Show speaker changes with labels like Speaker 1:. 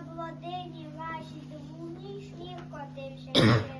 Speaker 1: на блодині вашій, тому ніж котився.